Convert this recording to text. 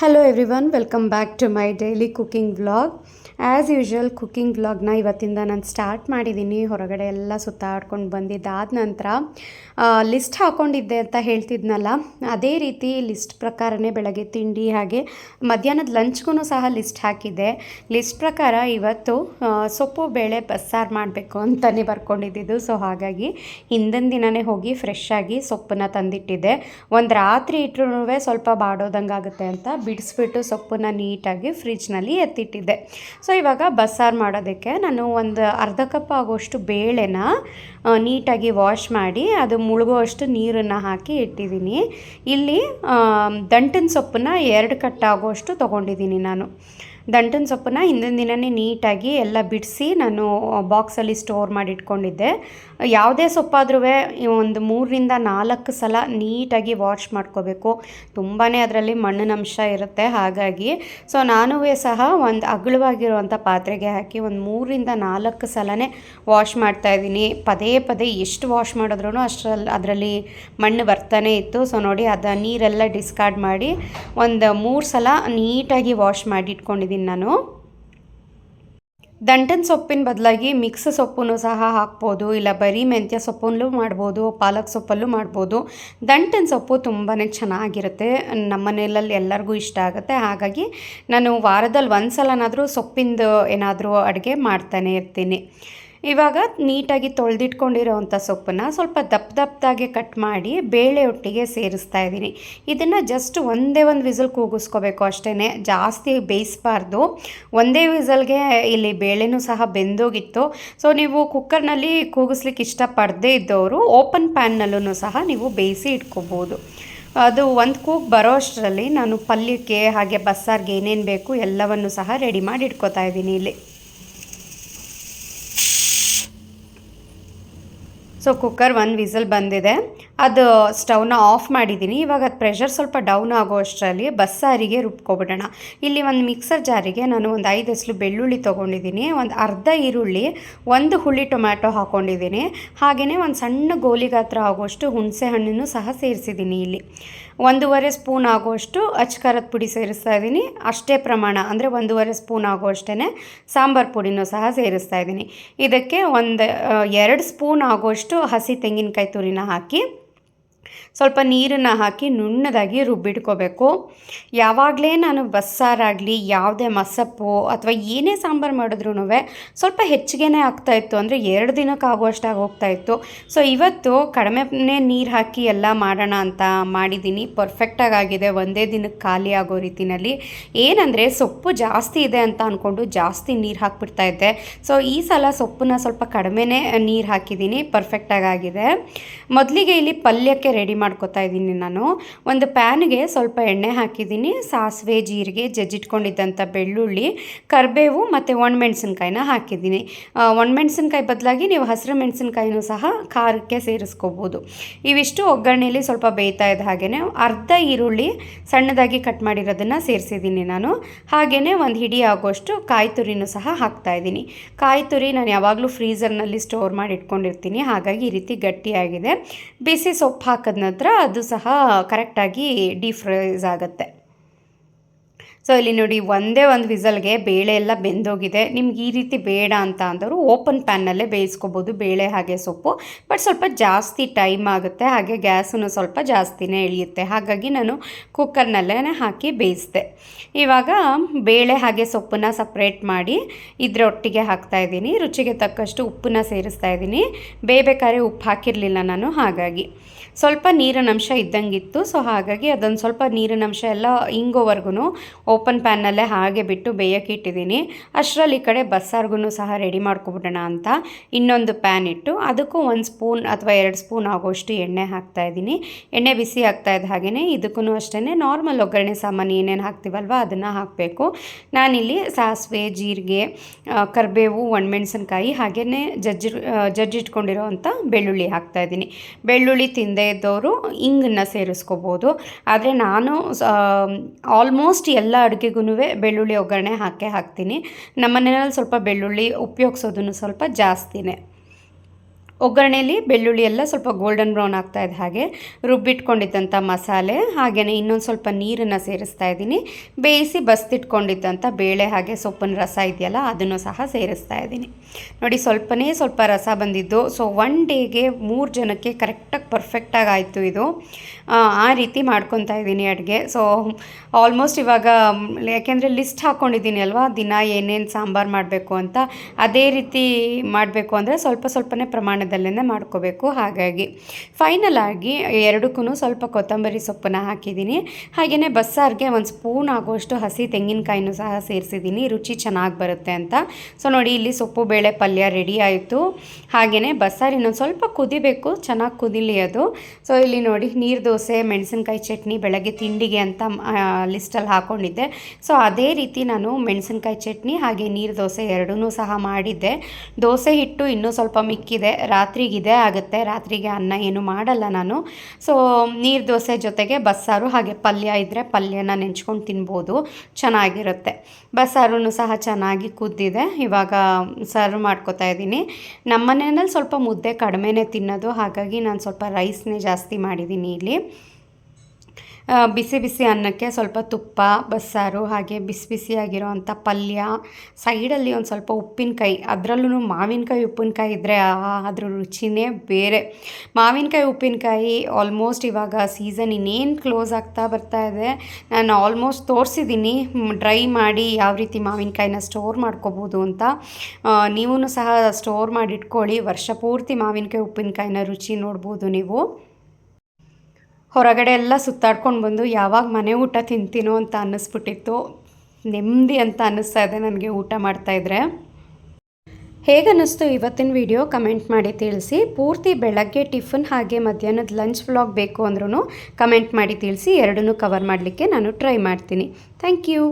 Hello everyone welcome back to my daily cooking vlog as usual cooking ವ್ಲಾಗ್ನ ಇವತ್ತಿಂದ ನಾನು start ಮಾಡಿದ್ದೀನಿ ಹೊರಗಡೆ ಎಲ್ಲ ಸುತ್ತಾಡ್ಕೊಂಡು ಬಂದಿದ್ದಾದ ನಂತರ ಲಿಸ್ಟ್ ಹಾಕ್ಕೊಂಡಿದ್ದೆ ಅಂತ ಹೇಳ್ತಿದ್ನಲ್ಲ, ಅದೇ ರೀತಿ ಲಿಸ್ಟ್ ಪ್ರಕಾರನೇ ಬೆಳಗ್ಗೆ ತಿಂಡಿ ಹಾಗೆ ಮಧ್ಯಾಹ್ನದ ಲಂಚ್ಗೂ ಸಹ ಲಿಸ್ಟ್ ಹಾಕಿದ್ದೆ. ಲಿಸ್ಟ್ ಪ್ರಕಾರ ಇವತ್ತು ಸೊಪ್ಪು, ಬೇಳೆ, ಬಸ್ಸಾರು ಮಾಡಬೇಕು ಅಂತಲೇ ಬರ್ಕೊಂಡಿದ್ದಿದ್ದು. ಸೊ ಹಾಗಾಗಿ ಹಿಂದಿನ ದಿನವೇ ಹೋಗಿ ಫ್ರೆಶ್ ಆಗಿ ಸೊಪ್ಪನ್ನ ತಂದಿಟ್ಟಿದ್ದೆ. ಒಂದು ರಾತ್ರಿ ಇಟ್ಟರು ಸ್ವಲ್ಪ ಬಾಡೋದಂಗಾಗುತ್ತೆ ಅಂತ ಬಿಡಿಸ್ಬಿಟ್ಟು ಸೊಪ್ಪನ್ನು ನೀಟಾಗಿ ಫ್ರಿಜ್ನಲ್ಲಿ ಎತ್ತಿಟ್ಟಿದ್ದೆ. ಸೊ ಇವಾಗ ಬಸ್ಸಾರು ಮಾಡೋದಕ್ಕೆ ನಾನು ಒಂದು ಅರ್ಧ ಕಪ್ ಆಗೋಷ್ಟು ಬೇಳೆನ ನೀಟಾಗಿ ವಾಶ್ ಮಾಡಿ ಅದು ಮುಳುಗುವಷ್ಟು ನೀರನ್ನು ಹಾಕಿ ಇಟ್ಟಿದ್ದೀನಿ. ಇಲ್ಲಿ ದಂಟಿನ ಸೊಪ್ಪನ್ನು ಎರಡು ಕಟ್ಟಾಗುವಷ್ಟು ತೊಗೊಂಡಿದ್ದೀನಿ ನಾನು. ದಂಟಿನ ಸೊಪ್ಪನ್ನ ಹಿಂದಿನ ದಿನವೇ ನೀಟಾಗಿ ಎಲ್ಲ ಬಿಡಿಸಿ ನಾನು ಬಾಕ್ಸಲ್ಲಿ ಸ್ಟೋರ್ ಮಾಡಿ ಇಟ್ಕೊಂಡಿದ್ದೆ ಯಾವುದೇ ಸೊಪ್ಪಾದ್ರೂ ಒಂದು ಮೂರರಿಂದ ನಾಲ್ಕು ಸಲ ನೀಟಾಗಿ ವಾಶ್ ಮಾಡ್ಕೋಬೇಕು. ತುಂಬಾ ಅದರಲ್ಲಿ ಮಣ್ಣಿನ ಅಂಶ ಇರುತ್ತೆ ಹಾಗಾಗಿ. ಸೊ ನಾನು ಸಹ ಒಂದು ಅಗಲವಾಗಿರುವಂಥ ಪಾತ್ರೆಗೆ ಹಾಕಿ ಒಂದು ಮೂರರಿಂದ ನಾಲ್ಕು ಸಲನೇ ವಾಶ್ ಮಾಡ್ತಾ ಇದ್ದೀನಿ. ಪದೇ ಪದೇ ಎಷ್ಟು ವಾಶ್ ಮಾಡಿದ್ರೂ ಅಷ್ಟರಲ್ಲಿ ಅದರಲ್ಲಿ ಮಣ್ಣು ಬರ್ತಾನೆ ಇತ್ತು. ಸೊ, ನೋಡಿ ಅದು ನೀರೆಲ್ಲ ಡಿಸ್ಕಾರ್ಡ್ ಮಾಡಿ ಒಂದು ಮೂರು ಸಲ ನೀಟಾಗಿ ವಾಶ್ ಮಾಡಿ ಇಟ್ಕೊಂಡಿದ್ದೀನಿ ನಾನು. ದಂಟನ್ ಸೊಪ್ಪಿನ ಬದಲಾಗಿ ಮಿಕ್ಸ್ ಸೊಪ್ಪನ್ನು ಸಹ ಹಾಕ್ಬೋದು, ಇಲ್ಲ ಬರೀ ಮೆಂತ್ಯ ಸೊಪ್ಪಲ್ಲೂ ಮಾಡ್ಬೋದು, ಪಾಲಕ್ ಸೊಪ್ಪಲ್ಲೂ ಮಾಡ್ಬೋದು. ದಂಟನ್ ಸೊಪ್ಪು ತುಂಬಾ ಚೆನ್ನಾಗಿರುತ್ತೆ, ನಮ್ಮ ಮನೆಯಲ್ಲಿ ಎಲ್ಲರಿಗೂ ಇಷ್ಟ ಆಗುತ್ತೆ. ಹಾಗಾಗಿ ನಾನು ವಾರದಲ್ಲಿ ಒಂದು ಸಲನಾದರೂ ಸೊಪ್ಪಿಂದು ಏನಾದರೂ ಅಡುಗೆ ಮಾಡ್ತಾನೆ ಇರ್ತೀನಿ. ಇವಾಗ ನೀಟಾಗಿ ತೊಳೆದಿಟ್ಕೊಂಡಿರೋವಂಥ ಸೊಪ್ಪನ್ನು ಸ್ವಲ್ಪ ದಪ್ಪ ದಪ್ಪದಾಗೆ ಕಟ್ ಮಾಡಿ ಬೇಳೆ ಒಟ್ಟಿಗೆ ಸೇರಿಸ್ತಾ ಇದ್ದೀನಿ. ಇದನ್ನು ಜಸ್ಟ್ ಒಂದೇ ಒಂದು ವಿಸಲ್ ಕೂಗಿಸ್ಕೋಬೇಕು ಅಷ್ಟೇ ಜಾಸ್ತಿ ಬೇಯಿಸಬಾರ್ದು. ಒಂದೇ ವಿಸಲ್ಗೆ ಇಲ್ಲಿ ಬೇಳೆನೂ ಸಹ ಬೆಂದೋಗಿತ್ತು. ಸೊ ನೀವು ಕುಕ್ಕರ್ನಲ್ಲಿ ಕೂಗಿಸ್ಲಿಕ್ಕೆ ಇಷ್ಟಪಡದೇ ಇದ್ದವರು ಓಪನ್ ಪ್ಯಾನ್ನಲ್ಲೂ ಸಹ ನೀವು ಬೇಯಿಸಿ ಇಟ್ಕೋಬೋದು. ಅದು ಒಂದು ಕೂಗ್ ಬರೋ ಅಷ್ಟರಲ್ಲಿ ನಾನು ಪಲ್ಯಕ್ಕೆ ಹಾಗೆ ಬಸ್ಸಾರ್ಗೆ ಏನೇನು ಬೇಕು ಎಲ್ಲವನ್ನು ಸಹ ರೆಡಿ ಮಾಡಿ ಇಟ್ಕೋತಾ ಇದ್ದೀನಿ ಇಲ್ಲಿ. ಸೊ ಕುಕ್ಕರ್ ಒಂದು ವಿಸಲ್ ಬಂದಿದೆ. ಅದು ಸ್ಟವ್ನ ಆಫ್ ಮಾಡಿದ್ದೀನಿ. ಇವಾಗ ಅದು ಪ್ರೆಷರ್ ಸ್ವಲ್ಪ ಡೌನ್ ಆಗೋ ಅಷ್ಟರಲ್ಲಿ ಬಸ್ಸಾರಿಗೆ ರುಬ್ಕೊಬಿಡೋಣ. ಇಲ್ಲಿ ಒಂದು ಮಿಕ್ಸರ್ ಜಾರಿಗೆ ನಾನು ಒಂದು ಐದು ಎಸ್ಲು ಬೆಳ್ಳುಳ್ಳಿ ತೊಗೊಂಡಿದ್ದೀನಿ. ಒಂದು ಅರ್ಧ ಈರುಳ್ಳಿ, ಒಂದು ಹುಳಿ ಟೊಮ್ಯಾಟೊ ಹಾಕ್ಕೊಂಡಿದ್ದೀನಿ ಹಾಗೆಯೇ ಒಂದು ಸಣ್ಣ ಗೋಲಿ ಗಾತ್ರ ಆಗೋಷ್ಟು ಹುಣಸೆ ಹಣ್ಣನ್ನು ಸಹ ಸೇರಿಸಿದ್ದೀನಿ ಇಲ್ಲಿ. ಒಂದೂವರೆ ಸ್ಪೂನ್ ಆಗೋಷ್ಟು ಅಚ್ಕಾರದ ಪುಡಿ ಸೇರಿಸ್ತಾ ಇದ್ದೀನಿ. ಅಷ್ಟೇ ಪ್ರಮಾಣ, ಅಂದರೆ ಒಂದೂವರೆ ಸ್ಪೂನ್ ಆಗುವಷ್ಟೇ ಸಾಂಬಾರು ಪುಡಿನೂ ಸಹ ಸೇರಿಸ್ತಾ ಇದ್ದೀನಿ. ಇದಕ್ಕೆ ಒಂದು ಎರಡು ಸ್ಪೂನ್ ಆಗೋಷ್ಟು ಹಸಿ ತೆಂಗಿನಕಾಯಿ ತುರಿನ ಹಾಕಿ ಸ್ವಲ್ಪ ನೀರನ್ನು ಹಾಕಿ ನುಣ್ಣದಾಗಿ ರುಬ್ಬಿಟ್ಕೋಬೇಕು. ಯಾವಾಗಲೇ ನಾನು ಬಸ್ಸಾರಾಗಲಿ, ಯಾವುದೇ ಮಸಪ್ಪು ಅಥವಾ ಏನೇ ಸಾಂಬಾರು ಮಾಡಿದ್ರೂ ಸ್ವಲ್ಪ ಹೆಚ್ಚಿಗೆನೇ ಆಗ್ತಾಯಿತ್ತು ಅಂದರೆ ಎರಡು ದಿನಕ್ಕಾಗುವಷ್ಟಾಗಿ ಹೋಗ್ತಾಯಿತ್ತು ಸೊ ಇವತ್ತು ಕಡಿಮೆನೇ ನೀರು ಹಾಕಿ ಎಲ್ಲ ಮಾಡೋಣ ಅಂತ ಮಾಡಿದ್ದೀನಿ. ಪರ್ಫೆಕ್ಟಾಗಿ ಆಗಿದೆ. ಒಂದೇ ದಿನಕ್ಕೆ ಖಾಲಿ ಆಗೋ ರೀತಿನಲ್ಲಿ. ಏನಂದರೆ ಸೊಪ್ಪು ಜಾಸ್ತಿ ಇದೆ ಅಂತ ಅಂದ್ಕೊಂಡು ಜಾಸ್ತಿ ನೀರು ಹಾಕ್ಬಿಡ್ತಾ ಇದ್ದೆ. ಸೊ ಈ ಸಲ ಸೊಪ್ಪನ್ನ ಸ್ವಲ್ಪ ಕಡಿಮೆನೇ ನೀರು ಹಾಕಿದ್ದೀನಿ. ಪರ್ಫೆಕ್ಟಾಗಿ ಆಗಿದೆ. ಮೊದಲಿಗೆ ಇಲ್ಲಿ ಪಲ್ಯಕ್ಕೆ ರೆಡಿ ಮಾಡ್ಕೊತಾ ಇದ್ದೀನಿ ನಾನು. ಒಂದು ಪ್ಯಾನ್ಗೆ ಸ್ವಲ್ಪ ಎಣ್ಣೆ ಹಾಕಿದ್ದೀನಿ, ಸಾಸಿವೆ, ಜೀರಿಗೆ ಜಜ್ಜಿಟ್ಕೊಂಡಿದ್ದಂಥ ಬೆಳ್ಳುಳ್ಳಿ, ಕರಿಬೇವು ಮತ್ತು ಒಣಮೆಣಸಿನ್ಕಾಯಿನ ಹಾಕಿದ್ದೀನಿ. ಒಣಮೆಣಸಿನ್ಕಾಯಿ ಬದಲಾಗಿ ನೀವು ಹಸಿರು ಮೆಣಸಿನ್ಕಾಯಿನೂ ಸಹ ಖಾರಕ್ಕೆ ಸೇರಿಸ್ಕೋಬೋದು. ಇವಿಷ್ಟು ಒಗ್ಗರಣೆಯಲ್ಲಿ ಸ್ವಲ್ಪ ಬೇಯ್ತಾ ಇದ್ದ ಹಾಗೆಯೇ ಅರ್ಧ ಈರುಳ್ಳಿ ಸಣ್ಣದಾಗಿ ಕಟ್ ಮಾಡಿರೋದನ್ನು ಸೇರಿಸಿದ್ದೀನಿ ನಾನು. ಹಾಗೆಯೇ ಒಂದು ಹಿಡಿ ಆಗೋಷ್ಟು ಕಾಯಿ ತುರಿನೂ ಸಹ ಹಾಕ್ತಾ ಇದ್ದೀನಿ. ಕಾಯಿ ತುರಿ ನಾನು ಯಾವಾಗಲೂ ಫ್ರೀಝರ್ನಲ್ಲಿ ಸ್ಟೋರ್ ಮಾಡಿ ಇಟ್ಕೊಂಡಿರ್ತೀನಿ ಹಾಗಾಗಿ ಈ ರೀತಿ ಗಟ್ಟಿಯಾಗಿದೆ. ಬಿಸಿ ಸೊಪ್ಪು ಹಾಕಿದ ನಂತರ ಅದು ಸಹ ಕರೆಕ್ಟಾಗಿ ಡೀಫ್ರೈಸ್ ಆಗುತ್ತೆ. ಸೊ ಇಲ್ಲಿ ನೋಡಿ ಒಂದೇ ಒಂದು ವಿಸಲ್ಗೆ ಬೇಳೆ ಎಲ್ಲ ಬೆಂದೋಗಿದೆ. ನಿಮ್ಗೆ ಈ ರೀತಿ ಬೇಡ ಅಂತ ಅಂದವರು ಓಪನ್ ಪ್ಯಾನ್ನಲ್ಲೇ ಬೇಯಿಸ್ಕೋಬೋದು ಬೇಳೆ ಹಾಗೆ ಸೊಪ್ಪು. ಬಟ್ ಸ್ವಲ್ಪ ಜಾಸ್ತಿ ಟೈಮ್ ಆಗುತ್ತೆ, ಹಾಗೆ ಗ್ಯಾಸನ್ನು ಸ್ವಲ್ಪ ಜಾಸ್ತಿನೇ ಎಳೆಯುತ್ತೆ. ಹಾಗಾಗಿ ನಾನು ಕುಕ್ಕರ್ನಲ್ಲೇ ಹಾಕಿ ಬೇಯಿಸಿದೆ. ಇವಾಗ ಬೇಳೆ ಹಾಗೆ ಸೊಪ್ಪನ್ನು ಸಪ್ರೇಟ್ ಮಾಡಿ ಇದರೊಟ್ಟಿಗೆ ಹಾಕ್ತಾ ಇದ್ದೀನಿ. ರುಚಿಗೆ ತಕ್ಕಷ್ಟು ಉಪ್ಪನ್ನ ಸೇರಿಸ್ತಾ ಇದ್ದೀನಿ. ಬೇಯಬೇಕಾದ್ರೆ ಉಪ್ಪು ಹಾಕಿರಲಿಲ್ಲ ನಾನು, ಹಾಗಾಗಿ. ಸ್ವಲ್ಪ ನೀರಿನ ಅಂಶ ಇದ್ದಂಗಿತ್ತು. ಸೊ ಹಾಗಾಗಿ ಅದೊಂದು ಸ್ವಲ್ಪ ನೀರಿನ ಅಂಶ ಎಲ್ಲ ಹಿಂಗೋವರೆಗೂ ಓಪನ್ ಪ್ಯಾನ್ನಲ್ಲೇ ಹಾಗೆ ಬಿಟ್ಟು ಬೇಯಕ್ಕೆ ಇಟ್ಟಿದ್ದೀನಿ. ಅಷ್ಟರಲ್ಲಿ ಈ ಕಡೆ ಬಸ್ಸಾರ್ಗೂ ಸಹ ರೆಡಿ ಮಾಡ್ಕೊಬಿಡೋಣ ಅಂತ ಇನ್ನೊಂದು ಪ್ಯಾನ್ ಇಟ್ಟು ಅದಕ್ಕೂ ಒಂದು ಸ್ಪೂನ್ ಅಥವಾ ಎರಡು ಸ್ಪೂನ್ ಆಗೋಷ್ಟು ಎಣ್ಣೆ ಹಾಕ್ತಾ ಇದ್ದೀನಿ. ಎಣ್ಣೆ ಬಿಸಿ ಆಗ್ತಾ ಇದ್ದ ಹಾಗೆಯೇ ಇದಕ್ಕೂ ಅಷ್ಟೇ ನಾರ್ಮಲ್ ಒಗ್ಗರಣೆ ಸಾಮಾನು ಏನೇನು ಹಾಕ್ತೀವಲ್ವ ಅದನ್ನು ಹಾಕಬೇಕು. ನಾನಿಲ್ಲಿ ಸಾಸಿವೆ, ಜೀರಿಗೆ ಕರಿಬೇವು, ಒಣಮೆಣಸಿನ್ಕಾಯಿ ಹಾಗೆಯೇ ಜಜ್ಜಿ ಜಜ್ಜಿಟ್ಕೊಂಡಿರೋವಂಥ ಬೆಳ್ಳುಳ್ಳಿ ಹಾಕ್ತಾ ಇದ್ದೀನಿ. ಬೆಳ್ಳುಳ್ಳಿ ತಿಂದೇ ಇದ್ದವರು ಇಂಗನ್ನು ಸೇರಿಸ್ಕೋಬೋದು. ಆದರೆ ನಾನು ಆಲ್ಮೋಸ್ಟ್ ಎಲ್ಲ ಅಡುಗೆಗೂ ಬೆಳ್ಳುಳ್ಳಿ ಒಗ್ಗರಣೆ ಹಾಕೇ ಹಾಕ್ತೀನಿ. ನಮ್ಮ ಮನೆಯಲ್ಲಿ ಸ್ವಲ್ಪ ಬೆಳ್ಳುಳ್ಳಿ ಉಪಯೋಗಿಸೋದನ್ನು ಸ್ವಲ್ಪ ಜಾಸ್ತಿನೇ. ಒಗ್ಗರಣೆಯಲ್ಲಿ ಬೆಳ್ಳುಳ್ಳಿ ಎಲ್ಲ ಸ್ವಲ್ಪ ಗೋಲ್ಡನ್ ಬ್ರೌನ್ ಆಗ್ತಾ ಇದೆ ಹಾಗೆ ರುಬ್ಬಿಟ್ಕೊಂಡಿದ್ದಂಥ ಮಸಾಲೆ ಹಾಗೆಯೇ ಇನ್ನೊಂದು ಸ್ವಲ್ಪ ನೀರನ್ನು ಸೇರಿಸ್ತಾ ಇದ್ದೀನಿ. ಬೇಯಿಸಿ ಬಸ್ತಿಟ್ಕೊಂಡಿದ್ದಂಥ ಬೇಳೆ ಹಾಗೆ ಸೊಪ್ಪಿನ ರಸ ಇದೆಯಲ್ಲ ಅದನ್ನು ಸಹ ಸೇರಿಸ್ತಾ ಇದ್ದೀನಿ. ನೋಡಿ ಸ್ವಲ್ಪನೇ ಸ್ವಲ್ಪ ರಸ ಬಂದಿದ್ದು. ಸೊ ಒನ್ ಡೇಗೆ ಮೂರು ಜನಕ್ಕೆ ಕರೆಕ್ಟಾಗಿ ಪರ್ಫೆಕ್ಟಾಗಿ ಆಯಿತು ಇದು. ಆ, ರೀತಿ ಮಾಡ್ಕೊತಾ ಇದ್ದೀನಿ ಅಡುಗೆ. ಸೊ ಆಲ್ಮೋಸ್ಟ್ ಇವಾಗ ಯಾಕೆಂದರೆ ಲಿಸ್ಟ್ ಹಾಕ್ಕೊಂಡಿದ್ದೀನಿ ಅಲ್ವಾ? ದಿನ ಏನೇನು ಸಾಂಬಾರು ಮಾಡಬೇಕು ಅಂತ. ಅದೇ ರೀತಿ ಮಾಡಬೇಕು ಅಂದರೆ ಸ್ವಲ್ಪ ಸ್ವಲ್ಪನೇ ಪ್ರಮಾಣದಲ್ಲೇ ಮಾಡ್ಕೋಬೇಕು. ಹಾಗಾಗಿ ಫೈನಲ್ ಆಗಿ ಎರಡಕ್ಕೂ ಸ್ವಲ್ಪ ಕೊತ್ತಂಬರಿ ಸೊಪ್ಪನ್ನ ಹಾಕಿದ್ದೀನಿ. ಹಾಗೆಯೇ ಬಸ್ಸಾರಿಗೆ ಒಂದು ಸ್ಪೂನ್ ಆಗುವಷ್ಟು ಹಸಿ ತೆಂಗಿನಕಾಯಿನೂ ಸಹ ಸೇರಿಸಿದ್ದೀನಿ. ರುಚಿ ಚೆನ್ನಾಗಿ ಬರುತ್ತೆ ಅಂತ. ಸೊ ನೋಡಿ ಇಲ್ಲಿ ಸೊಪ್ಪು, ಬೇಳೆ, ಪಲ್ಯ ರೆಡಿ ಆಯಿತು. ಹಾಗೆಯೇ ಬಸ್ಸಾರು ಇನ್ನೊಂದು ಸ್ವಲ್ಪ ಕುದಿಬೇಕು. ಚೆನ್ನಾಗಿ ಕುದಿಲಿ ಅದು. ಸೊ ಇಲ್ಲಿ ನೋಡಿ ನೀರು ದೋಸೆ, ಮೆಣಸಿನ್ಕಾಯಿ ಚಟ್ನಿ, ಬೆಳಗ್ಗೆ ತಿಂಡಿಗೆ ಅಂತ ಲಿಸ್ಟಲ್ಲಿ ಹಾಕ್ಕೊಂಡಿದ್ದೆ ಸೊ ಅದೇ ರೀತಿ ನಾನು ಮೆಣಸಿನ್ಕಾಯಿ ಚಟ್ನಿ ಹಾಗೆ ನೀರು ದೋಸೆ ಎರಡೂ ಸಹ ಮಾಡಿದ್ದೆ. ದೋಸೆ ಹಿಟ್ಟು ಇನ್ನೂ ಸ್ವಲ್ಪ ಮಿಕ್ಕಿದೆ. ರಾತ್ರಿಗಿದೆ, ಆಗುತ್ತೆ. ರಾತ್ರಿಗೆ ಅನ್ನ ಏನು ಮಾಡಲ್ಲ ನಾನು. ಸೊ ನೀರು ದೋಸೆ ಜೊತೆಗೆ ಬಸ್ಸಾರು, ಹಾಗೆ ಪಲ್ಯ ಇದ್ದರೆ ಪಲ್ಯನ ನೆಂಚ್ಕೊಂಡು ತಿನ್ಬೋದು. ಚೆನ್ನಾಗಿರುತ್ತೆ. ಬಸ್ಸಾರು ಸಹ ಚೆನ್ನಾಗಿ ಕುದ್ದಿದೆ. ಇವಾಗ ಸರ್ವ್ ಮಾಡ್ಕೊತಾ ಇದ್ದೀನಿ. ನಮ್ಮ ಮನೆಯಲ್ಲಿ ಸ್ವಲ್ಪ ಮುದ್ದೆ ಕಡಿಮೆನೇ ತಿನ್ನೋದು. ಹಾಗಾಗಿ ನಾನು ಸ್ವಲ್ಪ ರೈಸ್ನೇ ಜಾಸ್ತಿ ಮಾಡಿದ್ದೀನಿ ಇಲ್ಲಿ. ಬಿಸಿ ಬಿಸಿ ಅನ್ನಕ್ಕೆ ಸ್ವಲ್ಪ ತುಪ್ಪ, ಬಸ್ಸಾರು ಹಾಗೆ ಬಿಸಿ ಬಿಸಿಯಾಗಿರೋವಂಥ ಪಲ್ಯ, ಸೈಡಲ್ಲಿ ಒಂದು ಸ್ವಲ್ಪ ಉಪ್ಪಿನಕಾಯಿ ಅದರಲ್ಲೂ ಮಾವಿನಕಾಯಿ, ಉಪ್ಪಿನಕಾಯಿ ಇದ್ದರೆ ಅದ್ರ ರುಚಿನೇ ಬೇರೆ. ಮಾವಿನಕಾಯಿ, ಉಪ್ಪಿನಕಾಯಿ ಆಲ್ಮೋಸ್ಟ್ ಇವಾಗ ಸೀಸನ್ ಇನ್ನೇನು ಕ್ಲೋಸ್ ಆಗ್ತಾ ಬರ್ತಾ ಇದೆ. ನಾನು ಆಲ್ಮೋಸ್ಟ್ ತೋರಿಸಿದ್ದೀನಿ ಡ್ರೈ ಮಾಡಿ ಯಾವ ರೀತಿ ಮಾವಿನಕಾಯಿನ ಸ್ಟೋರ್ ಮಾಡ್ಕೋಬೋದು ಅಂತ. ನೀವು ಸಹ ಸ್ಟೋರ್ ಮಾಡಿ ಇಟ್ಕೊಳ್ಳಿ ವರ್ಷ ಪೂರ್ತಿ ಮಾವಿನಕಾಯಿ, ಉಪ್ಪಿನಕಾಯಿನ ರುಚಿ ನೋಡ್ಬೋದು ನೀವು. ಹೊರಗಡೆ ಎಲ್ಲ ಸುತ್ತಾಡ್ಕೊಂಡು ಬಂದು ಯಾವಾಗ ಮನೆ ಊಟ ತಿಂತೀನೋ ಅಂತ ಅನ್ನಿಸ್ಬಿಟ್ಟಿತ್ತು. ನೆಮ್ಮದಿ ಅಂತ ಅನ್ನಿಸ್ತಾ ಇದೆ ನನಗೆ ಊಟ ಮಾಡ್ತಾಯಿದ್ರೆ ಹೇಗನ್ನಿಸ್ತು ಇವತ್ತಿನ ವಿಡಿಯೋ ಕಮೆಂಟ್ ಮಾಡಿ ತಿಳಿಸಿ. ಪೂರ್ತಿ ಬೆಳಗ್ಗೆ ಟಿಫನ್ ಹಾಗೆ ಮಧ್ಯಾಹ್ನದ ಲಂಚ್ ವ್ಲಾಗ್ ಬೇಕು ಅಂದ್ರೂ ಕಮೆಂಟ್ ಮಾಡಿ ತಿಳಿಸಿ, ಎರಡನ್ನೂ ಕವರ್ ಮಾಡಲಿಕ್ಕೆ ನಾನು ಟ್ರೈ ಮಾಡ್ತೀನಿ. Thank you.